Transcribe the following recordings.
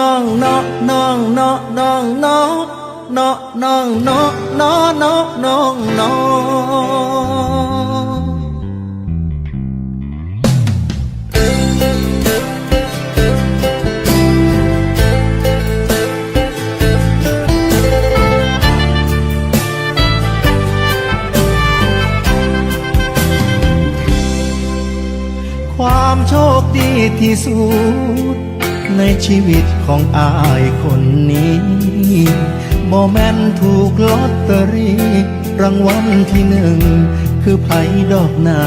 non no non no non no no no no no no no no. ความโชคดีที่สุด ในชีวิตของอายคนนี้บ่แม่นถูกลอตเตอรี่ รางวัลที่หนึ่ง คือไผดอกนา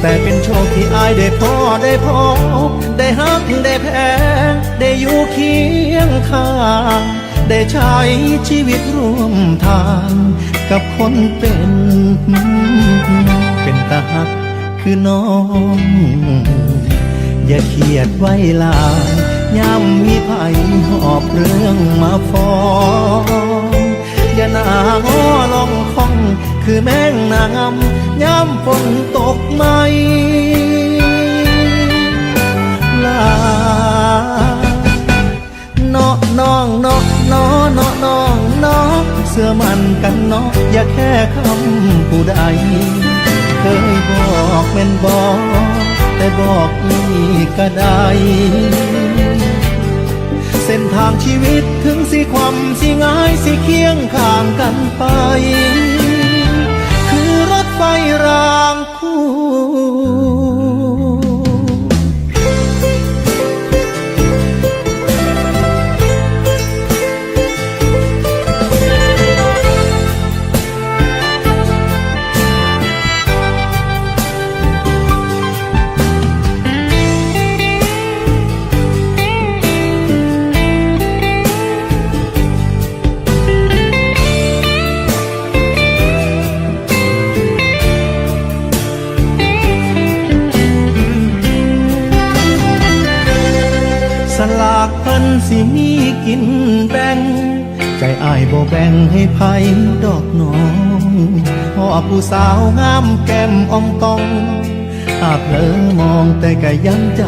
แต่เป็นโชคที่อายได้พอได้พอได้ฮักได้แพง ได้อยู่เคียงข้าง ได้ใช้ชีวิตร่วมทาง กับคนเป็น เป็นตาฮักคือน้อง อย่าเครียดไว้ลายย่ำมีภัยหอบเรื่องมาฟ้องอย่าหนางอลองคอง คือแมงนางำย่ำฝนตกไหมลาเนาะน้องเนาะเนาะเนาะน้องเนาะเสื้อมันกันเนาะอย่าแค่คำผู้ใดเคยบอกแม่นบอก บอกอีกก็ได้ เส้นทางชีวิตถึงสิความสิง่ายสิเคียงข้างกันไป คือรถไฟรา ลากเพิ่นสิมีกินแบ่ง ใจอายบ่แบ่งให้ไผดอกน้องพ่อผู้สาวงามแก้มอ่องตองอาบเลอมองแต่ก็ยังใจ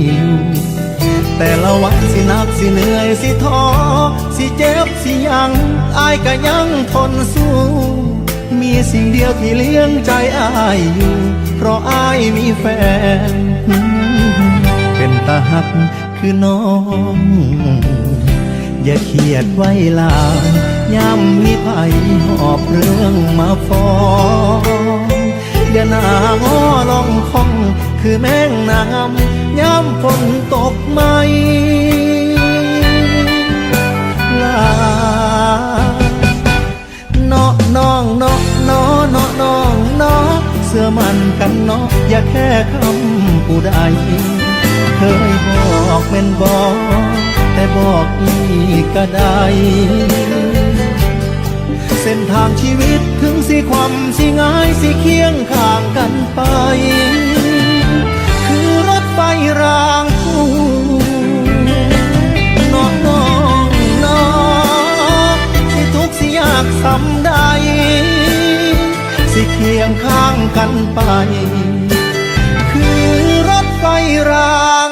อยู่แต่ละวันสินักสิเหนื่อยสิท้อสิเจ็บสิยังอายก็ยังทนสู้มีสิ่งเดียวที่เลี้ยงใจอายอยู่ เพราะอายมีแฟน เป็นตาหัก คือน้อง อย่าเครียดไว้ลายย่ำมีภัยหอบเรื่องมาฟ้องอย่าหนางอลองคอง คือแมงนางย่ำฝนตกไหมลาเนาะน้องเนาะเนาะเนาะน้องเนาะเสื้อมันกันเนาะอย่าแค่คำผู้ใดเคยบอก แม่นบอกแต่บอกอีกก็ได้ เส้นทางชีวิตถึงสิความสิง่ายสิเคียงข้างกันไป คือรถไฟรางคู่น้องน้องน้องสิทุกสิยากสำใด สิเคียงข้างกันไป คือรถไฟราง